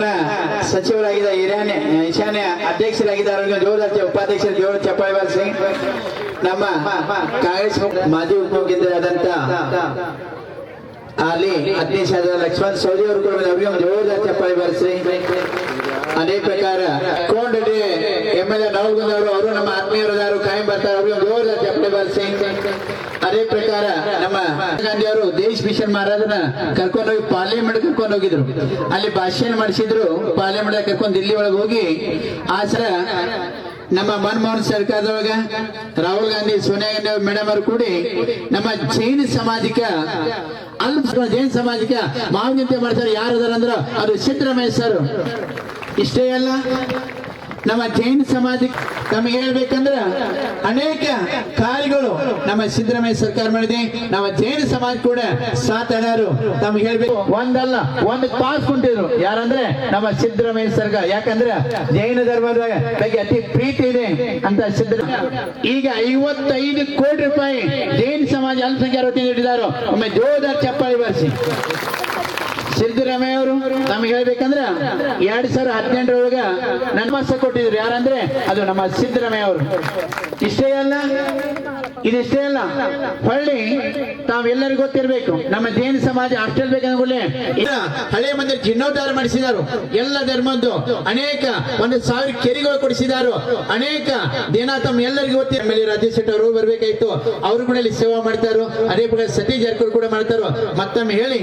ತಾಲೂಕಿನ ಸಚಿವರಾಗಿದ್ದ ಈರಾನೆ ಈಶಾನ್ಯ ಅಧ್ಯಕ್ಷರಾಗಿದ್ದಾರೆ ಅವ್ರಿಗೆ ಜೋರಾದ ಉಪಾಧ್ಯಕ್ಷರು ಜೋರ್ ಚಪ್ಪಾಯಿವಾಲ್ ಸಿಂಗ್. ನಮ್ಮ ಕಾಂಗ್ರೆಸ್ ಮಾಜಿ ಉಪಮುಖ್ಯಮಂತ್ರಿಯಾದಂತ ಅಲ್ಲಿ ಅಗ್ನಿಶಾದ ಲಕ್ಷ್ಮಣ್ ಸೌದಿ ಅವರು ಕೂಡ ಅವರಿಗೆ ಒಂದು ಜೋರಾದ ಚಪ್ಪಾಯಿವಾಲ್ ಬಾರಿಸಿ ಅದೇ ಪ್ರಕಾರ ಎಂ ಎಲ್ ಅವರು ನಮ್ಮ ಆತ್ಮೀಯರದಾರು ಕಾಯಂ ಬರ್ತಾರೆ. ಅವರಿಗೆ ಜೋರಾದ ಅದೇ ಪ್ರಕಾರ ನಮ್ಮ ಗಾಂಧಿ ಅವರು ದೇಶ್ ಮಿಷನ್ ಮಹಾರಾಜನ ಕರ್ಕೊಂಡು ಹೋಗಿ ಪಾರ್ಲಿಮೆಂಟ್ ಕರ್ಕೊಂಡು ಹೋಗಿದ್ರು. ಅಲ್ಲಿ ಭಾಷಣ ಮಾಡಿಸಿದ್ರು. ಪಾರ್ಲಿಮೆಂಟ್ ಕರ್ಕೊಂಡು ದಿಲ್ಲಿ ಒಳಗೆ ಹೋಗಿ. ಆಸರ ನಮ್ಮ ಮನಮೋಹನ್ ಸರ್ಕಾರದೊಳಗ ರಾಹುಲ್ ಗಾಂಧಿ, ಸೋನಿಯಾ ಗಾಂಧಿ ಮೇಡಮ್ ಅವರು ಕೂಡಿ ನಮ್ಮ ಜೈನ ಸಮಾಜಿಕ ಅಲ್ಪ ಜೈನ ಸಮಾಜಿಕ ಮಾವಿನಂತೆ ಮಾಡ್ತಾರೆ. ಯಾರು ಅದಾರ ಅಂದ್ರ ಅದು ಸಿದ್ದರಾಮಯ್ಯ ಸರ್. ಇಷ್ಟೇ ಅಲ್ಲ? ನಮ್ಮ ಜೈನ ಸಮಾಜಕ್ಕೆ ನಮಗೆ ಹೇಳ್ಬೇಕಂದ್ರ ಅನೇಕ ಕಾರ್ಯಗಳು ನಮ್ಮ ಸಿದ್ದರಾಮಯ್ಯ ಸರ್ಕಾರ ಮಾಡಿದೆ. ನಮ್ಮ ಜೈನ ಸಮಾಜ ಕೂಡ ಸಾತ್ ಅಡ್ಯಾರು ತಮ್ಗೆ ಹೇಳ್ಬೇಕು. ಒಂದಲ್ಲ ಒಂದು ಪಾಸ್ ಕುಂಟಿದ್ರು ಯಾರಂದ್ರೆ ನಮ್ಮ ಸಿದ್ದರಾಮಯ್ಯ ಸರ್ಕಾರ ಯಾಕಂದ್ರೆ ಜೈನ ಧರ್ಮದ ಬಗ್ಗೆ ಅತಿ ಪ್ರೀತಿ ಇದೆ ಅಂತ ಸಿದ್ದರ ಈಗ ಐವತ್ತೈದು ಕೋಟಿ ರೂಪಾಯಿ ಜೈನ ಸಮಾಜ ಅಲ್ಪಸಂಖ್ಯಾತ ಇಟ್ಟಿದ್ದಾರೆ ಒಮ್ಮೆ ಜೋರ್ದಾರ್ ಚಪ್ಪಾಳಿ ಬಾರಿಸಿ. ಸಿದ್ದರಾಮಯ್ಯ ಅವರು ನಮ್ಗೆ ಹೇಳ್ಬೇಕಂದ್ರೆ ಎರಡ್ ಸಾವಿರದ ಹದಿನೆಂಟರೊಳಗ ನನ್ನ ಕೊಟ್ಟಿದ್ರು ಯಾರಂದ್ರೆ ಅದು ನಮ್ಮ ಸಿದ್ದರಾಮಯ್ಯ ಅವರು ಇಷ್ಟೇ ಅಲ್ಲ, ಇದಿಷ್ಟೇ ಅಲ್ಲ, ಹೊಳ್ಳಿ ತಾವೆಲ್ಲರಿಗೂ ಗೊತ್ತಿರ್ಬೇಕು, ನಮ್ಮ ಜೈನ ಸಮಾಜ ಹಾಸ್ಟೆಲ್ ಬೇಕಂದ್ರೆ ಹಳೆ ಮಂದಿರ ಜೀರ್ಣೋದ್ಧಾರ ಮಾಡಿಸಿದಾರು, ಎಲ್ಲ ಧರ್ಮದ್ದು ಅನೇಕ ಒಂದು ಸಾವಿರ ಕೆರೆಗಳು ಕೊಡಿಸಿದಾರು, ಅನೇಕ ದಿನ ತಮ್ಮ ಎಲ್ಲರಿಗೂ ಗೊತ್ತಿರಲಿ ಮೇಲೆ ರಾಜೇಶ್ ಶೆಟ್ಟಿ ಅವರು ಬರ್ಬೇಕಾಯ್ತು, ಅವರು ಕೂಡ ಸೇವಾ ಮಾಡ್ತಾರೋ, ಅದೇ ಪ್ರಕಾರ ಸತೀಶ್ ಜಾರಕಿಹೊಳಿ ಕೂಡ ಮಾಡ್ತಾರೋ. ಮತ್ತೊಮ್ಮೆ ಹೇಳಿ